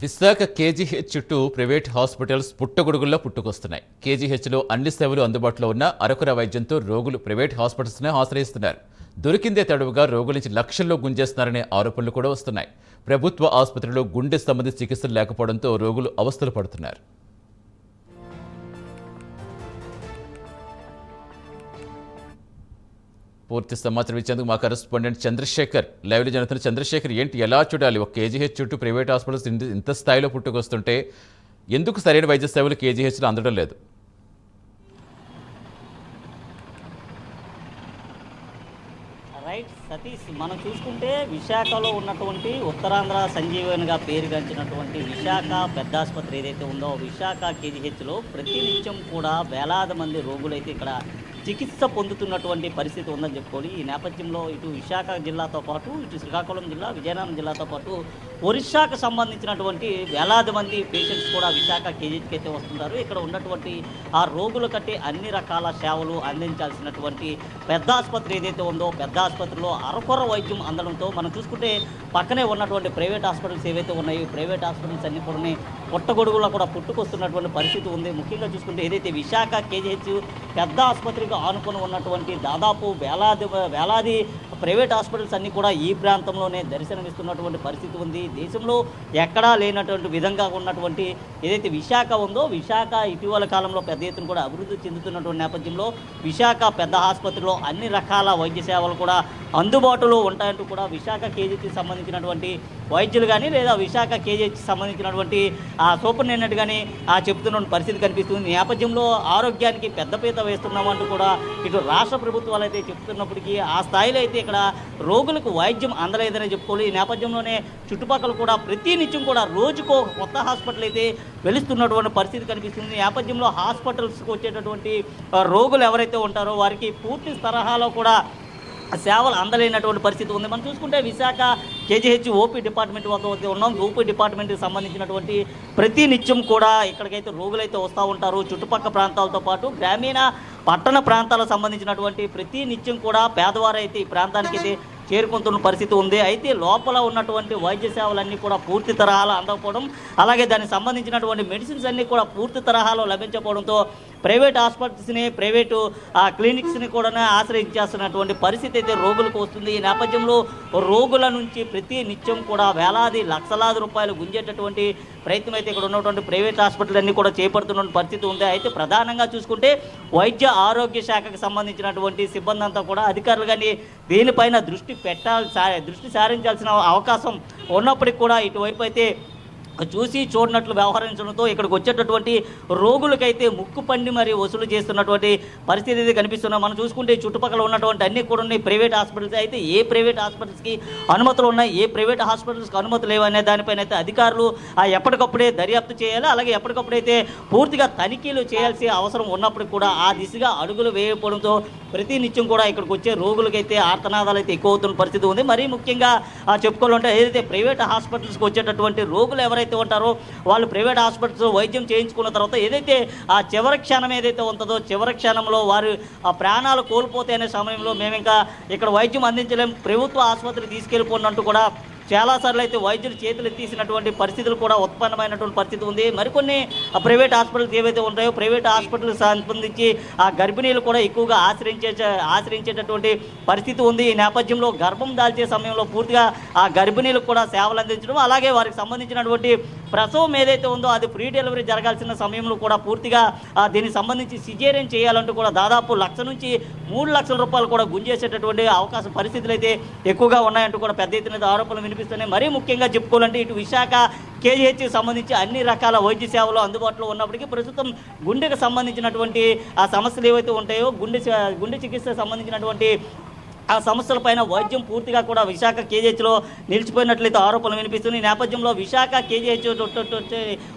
Visakha KGH చుట్టూ private hospitals పుట్టగొడుగుల్లో పుట్టుకొస్తున్నాయి. కేజీహెచ్లో అన్ని సేవలు అందుబాటులో ఉన్న అరకుర వైద్యంతో రోగులు ప్రైవేట్ హాస్పిటల్స్నే ఆశ్రయిస్తున్నారు. దొరికిందే తడువుగా రోగుల నుంచి లక్షల్లో గుంజేస్తున్నారనే ఆరోపణలు కూడా వస్తున్నాయి. ప్రభుత్వ ఆసుపత్రిలో గుండె సంబంధిత చికిత్సలు లేకపోవడంతో రోగులు అవస్థలు పడుతున్నారు. పూర్తి సమాచారం ఇచ్చేందుకు మా కరెస్పాండెంట్ చంద్రశేఖర్ లైవ్లో జరుగుతున్న చంద్రశేఖర్ ఏంటి ఎలా చూడాలి? ఒక కేజీహెచ్ చుట్టూ ప్రైవేట్ హాస్పిటల్స్ ఇంత- స్థాయిలో పుట్టుకొస్తుంటే ఎందుకు సరైన వైద్య సేవలు కేజీహెచ్లో అందడం లేదు? రైట్ సతీష్ మనం చూసుకుంటే విశాఖలో ఉన్నటువంటి ఉత్తరాంధ్ర సంజీవనిగా పేరుగాంచినటువంటి విశాఖ పెద్ద ఆసుపత్రి ఏదైతే ఉందో విశాఖ కేజీహెచ్లో ప్రతినిత్యం కూడా వేలాది మంది రోగులైతే ఇక్కడ చికిత్స పొందుతున్నటువంటి పరిస్థితి ఉందని చెప్పుకొని ఈ నేపథ్యంలో ఇటు విశాఖ జిల్లాతో పాటు ఇటు శ్రీకాకుళం జిల్లా విజయనగరం జిల్లాతో పాటు ఒరిస్సాకు సంబంధించినటువంటి వేలాది మంది పేషెంట్స్ కూడా విశాఖ కేజీకి అయితే వస్తుంటారు. ఇక్కడ ఉన్నటువంటి ఆ రోగుల కట్టే అన్ని రకాల సేవలు అందించాల్సినటువంటి పెద్ద ఆసుపత్రి ఏదైతే ఉందో పెద్ద ఆసుపత్రిలో అరకొర వైద్యం అందడంతో మనం చూసుకుంటే పక్కనే ఉన్నటువంటి ప్రైవేట్ హాస్పిటల్స్ ఏవైతే ఉన్నాయో ప్రైవేట్ హాస్పిటల్స్ అన్ని కూడా పుట్టగొడుగులో కూడా పుట్టుకొస్తున్నటువంటి పరిస్థితి ఉంది. ముఖ్యంగా చూసుకుంటే ఏదైతే విశాఖ కేజీహెచ్ పెద్ద ఆసుపత్రికి ఆనుకొని ఉన్నటువంటి దాదాపు వేలాది వేలాది ప్రైవేట్ హాస్పిటల్స్ అన్నీ కూడా ఈ ప్రాంతంలోనే దర్శనమిస్తున్నటువంటి పరిస్థితి ఉంది. దేశంలో ఎక్కడా లేనటువంటి విధంగా ఉన్నటువంటి ఏదైతే విశాఖ ఉందో విశాఖ ఇటీవల కాలంలో పెద్ద ఎత్తున కూడా అభివృద్ధి చెందుతున్నటువంటి నేపథ్యంలో విశాఖ పెద్ద ఆసుపత్రిలో అన్ని రకాల వైద్య సేవలు కూడా అందుబాటులో ఉంటాయంటూ కూడా విశాఖ కేజీకి సంబంధించినటువంటి వైద్యులు కానీ లేదా విశాఖ కేజీకి సంబంధించినటువంటి ఆ సూపరింటెండెంట్ కానీ ఆ చెప్తున్న పరిస్థితి కనిపిస్తుంది. నేపథ్యంలో ఆరోగ్యానికి పెద్దపీత వేస్తున్నామంటూ కూడా ఇటు రాష్ట్ర ప్రభుత్వాలు అయితే చెప్తున్నప్పటికీ ఆ స్థాయిలో అయితే ఇక్కడ రోగులకు వైద్యం అందలేదని చెప్పుకోవాలి. ఈ నేపథ్యంలోనే చుట్టుపక్కల కూడా ప్రతి నిత్యం కూడా రోజుకో కొత్త హాస్పిటల్ అయితే వెలుస్తున్నటువంటి పరిస్థితి కనిపిస్తుంది. నేపథ్యంలో హాస్పిటల్స్కి వచ్చేటటువంటి రోగులు ఎవరైతే ఉంటారో వారికి పూర్తి తరహాలో కూడా సేవలు అందలేనటువంటి పరిస్థితి ఉంది. మనం చూసుకుంటే విశాఖ కేజీహెచ్ ఓపీ డిపార్ట్మెంట్ వద్ద ఉన్నాం. ఓపీ డిపార్ట్మెంట్కి సంబంధించినటువంటి ప్రతి నిత్యం కూడా ఇక్కడికైతే రోగులైతే వస్తూ ఉంటారు. చుట్టుపక్కల ప్రాంతాలతో పాటు గ్రామీణ పట్టణ ప్రాంతాలకు సంబంధించినటువంటి ప్రతి నిత్యం కూడా పేదవారు అయితే ఈ ప్రాంతానికి అయితే చేరుకుంటున్న పరిస్థితి ఉంది. అయితే లోపల ఉన్నటువంటి వైద్య సేవలన్నీ కూడా పూర్తి తరహాలో అందకపోవడం అలాగే దానికి సంబంధించినటువంటి మెడిసిన్స్ అన్నీ కూడా పూర్తి తరహాలో లభించకపోవడంతో ప్రైవేట్ హాస్పిటల్స్ని ప్రైవేటు ఆ క్లినిక్స్ని కూడా ఆశ్రయించాల్సినటువంటి పరిస్థితి అయితే రోగులకు వస్తుంది. ఈ నేపథ్యంలో రోగుల నుంచి ప్రతి నిత్యం కూడా వేలాది లక్షలాది రూపాయలు గుంజేటటువంటి ప్రయత్నం అయితే ఇక్కడ ఉన్నటువంటి ప్రైవేట్ హాస్పిటల్ అన్నీ కూడా చేపడుతున్న పరిస్థితి ఉంది. అయితే ప్రధానంగా చూసుకుంటే వైద్య ఆరోగ్య శాఖకు సంబంధించినటువంటి సిబ్బంది అంతా కూడా అధికారులు కానీ దీనిపైన దృష్టి పెట్టాలి దృష్టి సారించాల్సిన అవకాశం ఉన్నప్పటికీ కూడా ఇటువైపు అయితే చూసి చూడనట్లు వ్యవహరించడంతో ఇక్కడికి వచ్చేటటువంటి రోగులకైతే ముక్కు పండి మరి వసూలు చేస్తున్నటువంటి పరిస్థితి అయితే కనిపిస్తున్నాం మనం చూసుకుంటే చుట్టుపక్కల ఉన్నటువంటి అన్ని కూడా ఉన్నాయి. ప్రైవేట్ హాస్పిటల్స్ అయితే ఏ ప్రైవేట్ హాస్పిటల్స్కి అనుమతులు ఉన్నాయి? ఏ ప్రైవేట్ హాస్పిటల్స్కి అనుమతులు లేవనే దానిపైన అయితే అధికారులు ఆ ఎప్పటికప్పుడే దర్యాప్తు చేయాలి. అలాగే ఎప్పటికప్పుడైతే పూర్తిగా తనిఖీలు చేయాల్సిన అవసరం ఉన్నప్పటికీ కూడా ఆ దిశగా అడుగులు వేయకపోవడంతో ప్రతి నిత్యం కూడా ఇక్కడికి వచ్చే రోగులకైతే ఆర్తనాదాలు అయితే ఎక్కువ అవుతున్న పరిస్థితి ఉంది. మరీ ముఖ్యంగా చెప్పుకోవాలంటే ఏదైతే ప్రైవేట్ హాస్పిటల్స్కి వచ్చేటటువంటి రోగులు ఎవరైతే ఉంటారో వాళ్ళు ప్రైవేట్ హాస్పిటల్స్ వైద్యం చేయించుకున్న తర్వాత ఏదైతే ఆ చివరి క్షణం ఏదైతే ఉంటుందో చివరి క్షణంలో వారు ఆ ప్రాణాలు కోల్పోతే అనే సమయంలో మేము ఇంకా ఇక్కడ వైద్యం అందించలేం ప్రభుత్వ ఆసుపత్రికి తీసుకెళ్ళిపోయినట్టు కూడా చాలాసార్లు అయితే వైద్యులు చేతులు తీసినటువంటి పరిస్థితులు కూడా ఉత్పన్నమైనటువంటి పరిస్థితి ఉంది. మరికొన్ని ప్రైవేట్ హాస్పిటల్స్ ఏవైతే ఉంటాయో ప్రైవేట్ హాస్పిటల్ సంబంధించి ఆ గర్భిణీలు కూడా ఎక్కువగా ఆశ్రయించే ఆశ్రయించేటటువంటి పరిస్థితి ఉంది. ఈ నేపథ్యంలో గర్భం దాల్చే సమయంలో పూర్తిగా ఆ గర్భిణీలకు కూడా సేవలు అందించడం అలాగే వారికి సంబంధించినటువంటి ప్రసవం ఏదైతే ఉందో అది ఫ్రీ డెలివరీ జరగాల్సిన సమయంలో కూడా పూర్తిగా దీనికి సంబంధించి సిజేరియన్ చేయాలంటూ కూడా దాదాపు లక్ష నుంచి మూడు లక్షల రూపాయలు కూడా గుంజేసేటటువంటి అవకాశం పరిస్థితులు అయితే ఎక్కువగా ఉన్నాయంటూ కూడా పెద్ద ఎత్తున ఆరోపణలు వినిపిస్తున్నాయి. మరీ ముఖ్యంగా చెప్పుకోవాలంటే ఇటు విశాఖ కేజీహెచ్కి సంబంధించి అన్ని రకాల వైద్య సేవలు అందుబాటులో ఉన్నప్పటికీ ప్రస్తుతం గుండెకు సంబంధించినటువంటి ఆ సమస్యలు ఏవైతే ఉంటాయో గుండె గుండె చికిత్సకు సంబంధించినటువంటి ఆ సమస్యలపైన వైద్యం పూర్తిగా కూడా విశాఖ కేజీహెచ్లో నిలిచిపోయినట్లయితే ఆరోపణలు వినిపిస్తుంది ఈ నేపథ్యంలో విశాఖ కేజీహెచ్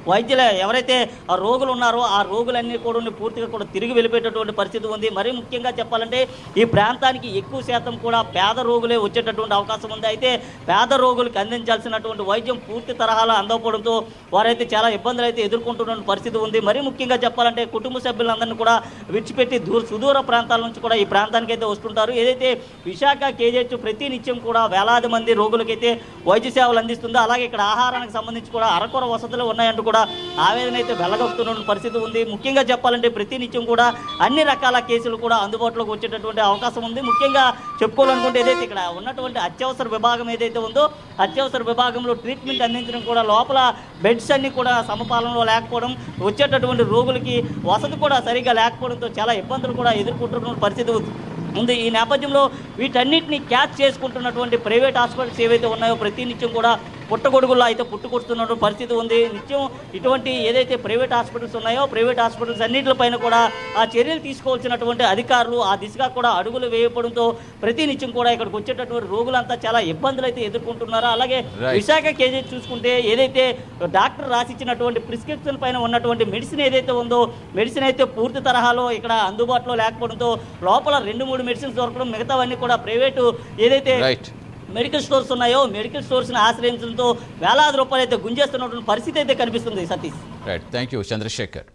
వైద్యులు ఎవరైతే ఆ రోగులు ఉన్నారో ఆ రోగులన్నీ కూడా పూర్తిగా కూడా తిరిగి వెళ్ళిపోయేటటువంటి పరిస్థితి ఉంది. మరీ ముఖ్యంగా చెప్పాలంటే ఈ ప్రాంతానికి ఎక్కువ శాతం కూడా పేద రోగులే వచ్చేటటువంటి అవకాశం ఉంది. అయితే పేద రోగులకు అందించాల్సినటువంటి వైద్యం పూర్తి తరహాలో అందకపోవడంతో వారైతే చాలా ఇబ్బందులు అయితే ఎదుర్కొంటున్న పరిస్థితి ఉంది. మరీ ముఖ్యంగా చెప్పాలంటే కుటుంబ సభ్యులందరినీ కూడా విడిచిపెట్టి దూర సుదూర ప్రాంతాల నుంచి కూడా ఈ ప్రాంతానికి అయితే వస్తుంటారు. ఏదైతే విశాఖ కేజీహెచ్ ప్రతి నిత్యం కూడా వేలాది మంది రోగులకైతే వైద్య సేవలు అందిస్తుంది. అలాగే ఇక్కడ ఆహారానికి సంబంధించి కూడా అరకొర వసతులు ఉన్నాయంటూ కూడా ఆవేదన అయితే వెళ్ళగొక్కుతున్న పరిస్థితి ఉంది. ముఖ్యంగా చెప్పాలంటే ప్రతి నిత్యం కూడా అన్ని రకాల కేసులు కూడా అందుబాటులోకి వచ్చేటటువంటి అవకాశం ఉంది. ముఖ్యంగా చెప్పుకోవాలనుకుంటే ఏదైతే ఇక్కడ ఉన్నటువంటి అత్యవసర విభాగం ఏదైతే ఉందో అత్యవసర విభాగంలో ట్రీట్మెంట్ అందించడం కూడా లోపల బెడ్స్ అన్ని కూడా సమపాలనలో లేకపోవడం వచ్చేటటువంటి రోగులకి వసతి కూడా సరిగా లేకపోవడంతో చాలా ఇబ్బందులు కూడా ఎదుర్కొంటున్న పరిస్థితి ఉంది. ఉంది ఈ నేపథ్యంలో వీటన్నిటిని క్యాచ్ చేసుకుంటున్నటువంటి ప్రైవేట్ హాస్పిటల్స్ ఏవైతే ఉన్నాయో ప్రతి నిత్యం కూడా పుట్టగొడుగుల్లో అయితే పుట్టుకొస్తున్న పరిస్థితి ఉంది. నిత్యం ఇటువంటి ఏదైతే ప్రైవేట్ హాస్పిటల్స్ ఉన్నాయో ప్రైవేట్ హాస్పిటల్స్ అన్నింటిపైన కూడా ఆ చర్యలు తీసుకోవాల్సినటువంటి అధికారులు ఆ దిశగా కూడా అడుగులు వేయడంతో ప్రతి నిత్యం కూడా ఇక్కడికి వచ్చేటటువంటి రోగులంతా చాలా ఇబ్బందులు అయితే ఎదుర్కొంటున్నారు. అలాగే. విశాఖ కేజీ చూసుకుంటే ఏదైతే డాక్టర్ రాసిచ్చినటువంటి ప్రిస్క్రిప్షన్ పైన ఉన్నటువంటి మెడిసిన్ ఏదైతే ఉందో మెడిసిన్ అయితే పూర్తి తరహాలో ఇక్కడ అందుబాటులో లేకపోవడంతో లోపల రెండు మూడు మెడిసిన్స్ దొరకడం మిగతావన్నీ కూడా ప్రైవేటు ఏదైతే మెడికల్ స్టోర్స్ ఉన్నాయో మెడికల్ స్టోర్స్ని ఆశ్రయించడంతో వేలాది రూపాయలు అయితే గుంజేస్తున్నటువంటి పరిస్థితి అయితే కనిపిస్తుంది Satish. Right thank you Chandrasekhar.